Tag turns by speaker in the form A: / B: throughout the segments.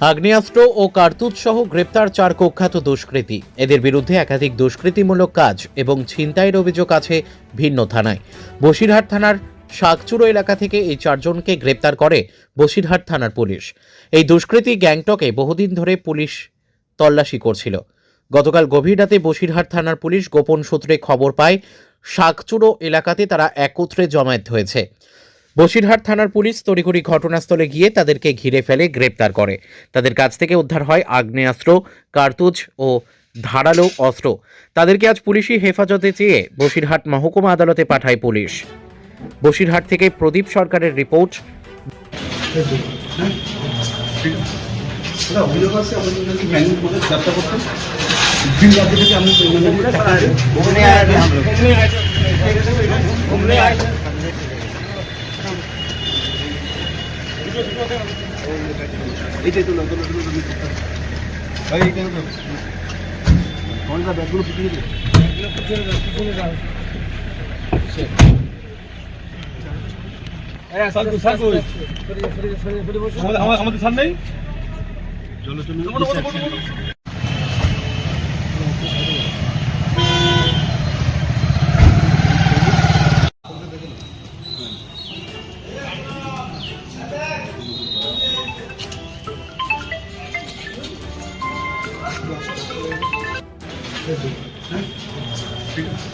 A: আগ্নেয়াস্ত্র ও কার্তুজ সহ গ্রেপ্তার চার কুখ্যাত দুষ্কৃতী। এদের বিরুদ্ধে একাধিক দুষ্কৃতিমূলক কাজ এবং ছিনতাইয়ের অভিযোগ আছে ভিন্ন থানায়। বসিরহাট থানার শাকচুরো এলাকা থেকে এই চারজনকে গ্রেপ্তার করে বসিরহাট থানার পুলিশ। এই দুষ্কৃতী গ্যাংটকে বহুদিন ধরে পুলিশ তল্লাশি করছিল। গতকাল গভীর রাতে বসিরহাট থানার পুলিশ গোপন সূত্রে খবর পায়, শাকচুরো এলাকাতে তারা একত্রে জমায়েত হয়েছে। বসিরহাট থানার পুলিশ তড়িঘড়ি ঘটনাস্থলে গিয়ে তাদেরকে ঘিরে ফেলে গ্রেপ্তার করে। তাদের কাছ থেকে উদ্ধার হয় আগ্নেয়াস্ত্র কার্তুজ ও ধারালো অস্ত্র। তাদেরকে আজ পুলিশি হেফাজতে চেয়ে বসিরহাট মহকুমা আদালতে পাঠায় পুলিশ। বসিরহাট থেকে প্রদীপ সরকারের রিপোর্ট।
B: এইটাই তো কোনটা ব্যাগগুলো পিছিয়ে দিবে ব্যাগগুলো পিছিয়ে দাও আমাদের সাল নেই? চলো ঠিক আছে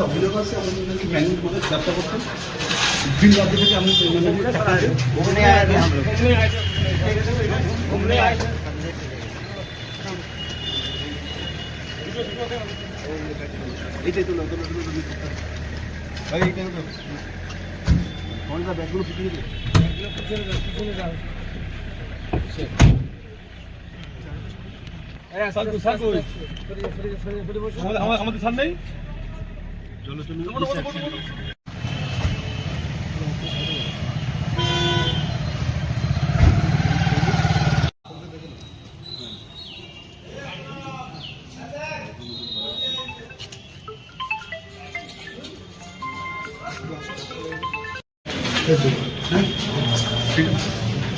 B: অভিযোগ আছে আপনি যদি ম্যানেজ করে চেষ্টা করতেন বিল রাজ্য থেকে আপনি
C: ঘুমনে আয় ঘুমনে আয়
B: এইটাই তো তো কোনটা ব্যাগগুলো পিছিয়ে দিলে ব্যাগগুলো পিছিয়ে দাও পিছিয়ে দাও আমাদের সামনেই চলো চলো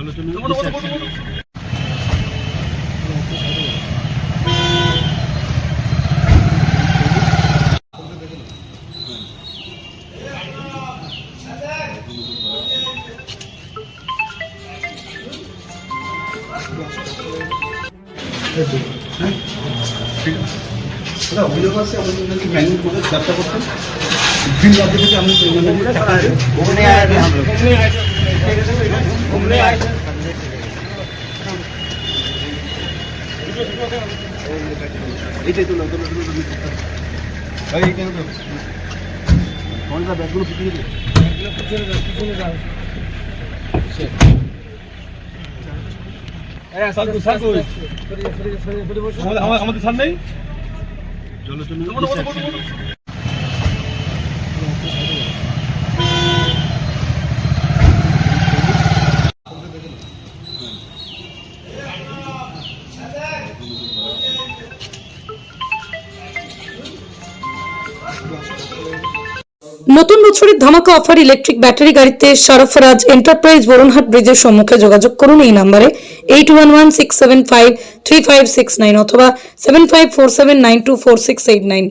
B: চলো চলো দাদা অভিযোগ আছে আমাদের নাকি ম্যানুয়াল করে যাত্রা করতেন দিন রাতে থেকে এইটাই তো কোনটা ব্যাগগুলো পিছিয়ে দিবে ব্যাগগুলো পিছনে যাও পিছনে যাও আমাদের সামনেই চলো চলো
D: নতুন বছরের ধামাকা অফার ইলেকট্রিক ব্যাটারি গাড়িতে সরফরাজ এন্টারপ্রাইজ বরুণহাট ব্রিজের সম্মুখে যোগাযোগ করুন এই নাম্বারে eight one one six seven five three five six nine অথবা seven five four seven nine two four six eight nine